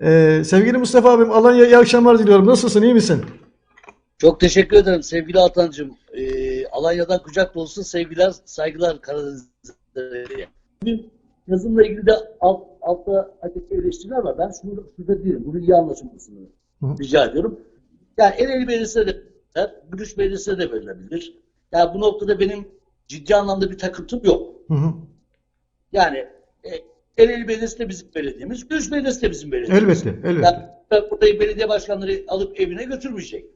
Ee, sevgili Mustafa abim Alanya iyi akşamlar diliyorum. Nasılsın? iyi misin? Çok teşekkür ederim sevgili Altancığım. Ee, Alanya'dan kucak dolusu sevgiler, saygılar Karadeniz'de. Yazımla ilgili de alt, altta ateşli eleştiriler var. Ben şunu, şurada değilim. Bunu iyi anlaşılmasını rica ediyorum. Yani Ereğli Belediyesi'ne de verilir, Gülüş Belediyesi'ne de verilebilir. Yani bu noktada benim ciddi anlamda bir takıntım yok. Hı hı. Yani e, Ereğli Belediyesi de bizim belediyemiz, Gülüş Belediyesi de bizim belediyemiz. Elbette, elbette. Yani burayı belediye başkanları alıp evine götürmeyecek.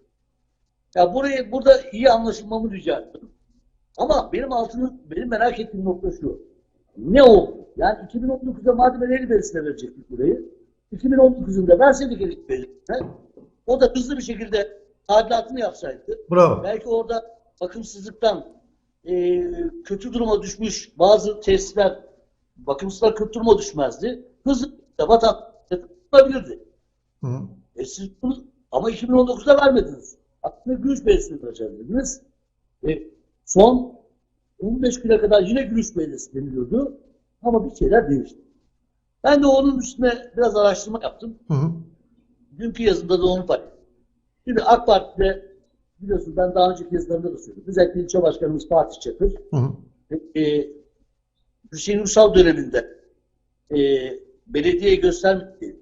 Ya burayı burada iyi anlaşılmamı rica ediyorum. Ama benim altını benim merak ettiğim nokta şu. Ne oldu? Yani 2019'da madem Ereğli Belediyesi'ne verecektik burayı. 2019'unda verseydik Ereğli Belediyesi'ne o da hızlı bir şekilde tadilatını yapsaydı. Bravo. Belki orada bakımsızlıktan e, kötü duruma düşmüş bazı tesisler bakımsızlar duruma düşmezdi. Hızlı da vatandaşlar Hı hı. e siz bunu ama 2019'da vermediniz. Aslında Gülüş Belediyesi'ne vereceğiniz. E, son 15 güne kadar yine Gülüş Belediyesi deniliyordu. Ama bir şeyler değişti. Ben de onun üstüne biraz araştırma yaptım. Hı hı. Dünkü yazımda da onu paylaştım. Şimdi AK Parti'de biliyorsunuz ben daha önceki yazılarımda da söyledim. Özellikle ilçe başkanımız Fatih Çakır Hı hı. e, Hüseyin Uysal döneminde e, belediyeye göstermediği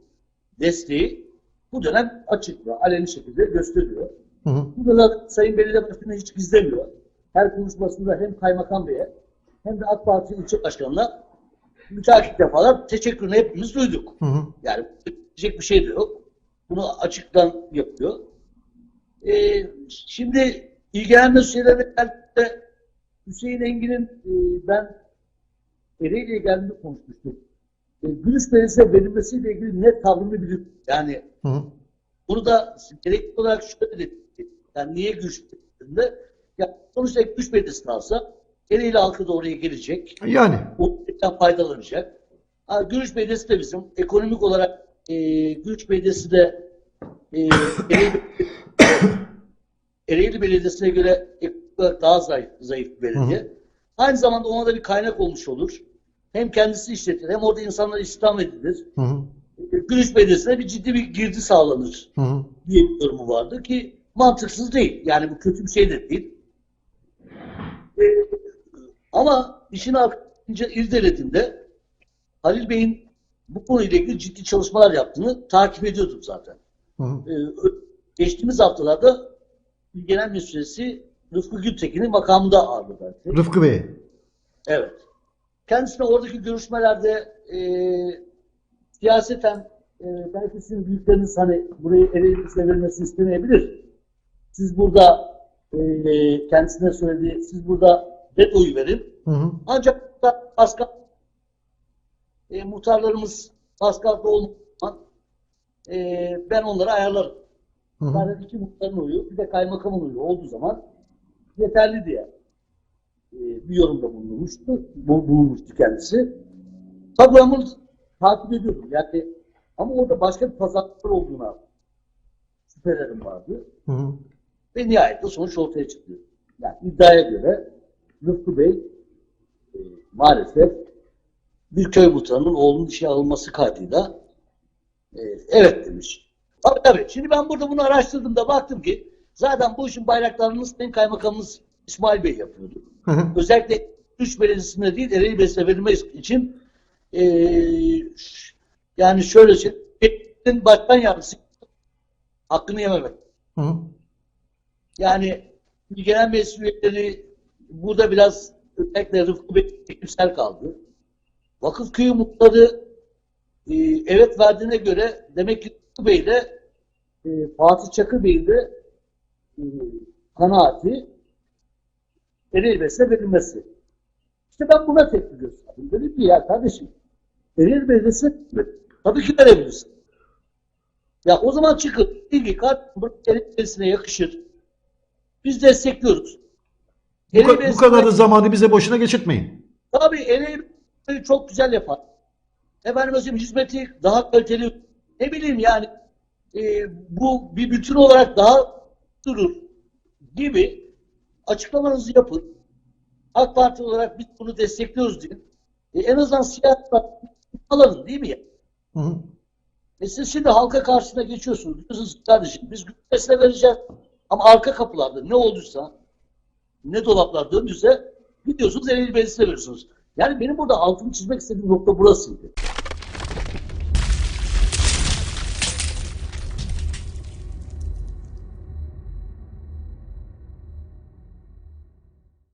desteği bu dönem açık ve aleni şekilde gösteriyor. Hı hı. Bu da Sayın Belediye Başkanı hiç gizlemiyor. Her konuşmasında hem Kaymakam Bey'e hem de AK Parti ilçe başkanına müteakip defalar teşekkürünü hepimiz duyduk. Hı hı. Yani diyecek bir şey de yok. Bunu açıktan yapıyor. Ee, şimdi ilgilenme şeylerine geldiğinde Hüseyin Engin'in e, ben Ereğli'ye geldiğinde konuşmuştuk. E, Gülüş Belediyesi'ne verilmesiyle ilgili net tavrını biliyorum. Yani Hı hı. bunu da gerekli olarak şöyle dedik. Yani niye Gülüş Belediyesi'nde? Ya sonuçta Gülüş Belediyesi'ni alsa Ereğli halkı da oraya gelecek. Yani. Onlardan faydalanacak. Ha, Gülüş Belediyesi de bizim ekonomik olarak e, Gülüş Belediyesi de e, Ereğli, Ereğli Belediyesi'ne göre olarak daha zayıf, zayıf bir belediye. Aynı zamanda ona da bir kaynak olmuş olur. Hem kendisi işletir hem orada insanlar istihdam edilir. Hı hı. E, Gülüş Belediyesi'ne bir ciddi bir girdi sağlanır Hı hı. diye bir yorumu vardı ki mantıksız değil. Yani bu kötü bir şey de değil. Ee, ama işin arkasınca irdelediğinde Halil Bey'in bu konuyla ilgili ciddi çalışmalar yaptığını takip ediyordum zaten. Hı hı. Ee, geçtiğimiz haftalarda Genel Müdüresi Rıfkı Gültekin'in makamında ağırladı. belki. Rıfkı Bey. Evet. Kendisine oradaki görüşmelerde e, siyaseten e, belki sizin büyükleriniz hani burayı Ereğli'ye verilmesini istemeyebilir. Siz burada e, kendisine söylediği, siz burada red oyu verin. Hı hı. Ancak burada Pascal e, muhtarlarımız Pascal'da olmadan e, ben onları ayarlarım. Hı hı. Sadece iki muhtarın oyu, bir de kaymakamın oyu olduğu zaman yeterli diye e, bir yorumda bulunmuştu, bu- bulunmuştu kendisi. Tabii bunu takip ediyordum. Yani ama orada başka bir pazarlıklar olduğuna şüphelerim vardı. Hı hı. Ve nihayet sonuç ortaya çıktı. Yani iddiaya göre Rıfkı Bey e, maalesef bir köy muhtarının oğlunun işe alınması kaydıyla e, evet demiş. Tabii tabii. Şimdi ben burada bunu araştırdığımda baktım ki zaten bu işin bayraklarını Sayın Kaymakamımız İsmail Bey yapıyordu. Hı hı. Özellikle Üç Belediyesi'nde değil, Ereğli Belediyesi'ne verilmesi için e, yani şöyle söyleyeyim, başkan yardımcısı hakkını yememek. Hı hı. Yani genel meclis üyeleri burada biraz özellikle Rıfkı Bey kaldı. Vakıf köyü muhtarı e, evet verdiğine göre demek ki Rıfkı Bey de e, Fatih Çakır Bey'in de kanaati Ereğli Belediyesi'ne verilmesi. İşte ben buna tepki gösterdim. Dedim ki ya kardeşim Ereğli Belediyesi tabii ki verebilirsin. Ya o zaman çıkın. İlgi kart Ereğli yakışır. Biz destekliyoruz. Bu, ka- bu kadar da zamanı bize boşuna geçirtmeyin. Tabii Ereğli çok güzel yapar. Efendim mesela hizmeti daha kaliteli. Ne bileyim yani e, bu bir bütün olarak daha durur gibi açıklamanızı yapın. AK Parti olarak biz bunu destekliyoruz diye. E, en azından siyasi parti alın değil mi ya? Hı hı. E siz şimdi halka karşısına geçiyorsunuz. Diyorsunuz kardeşim biz gündesine vereceğiz. Ama arka kapılarda ne olduysa, ne dolaplar döndüyse gidiyorsunuz el meclisine veriyorsunuz. Yani benim burada altını çizmek istediğim nokta burasıydı.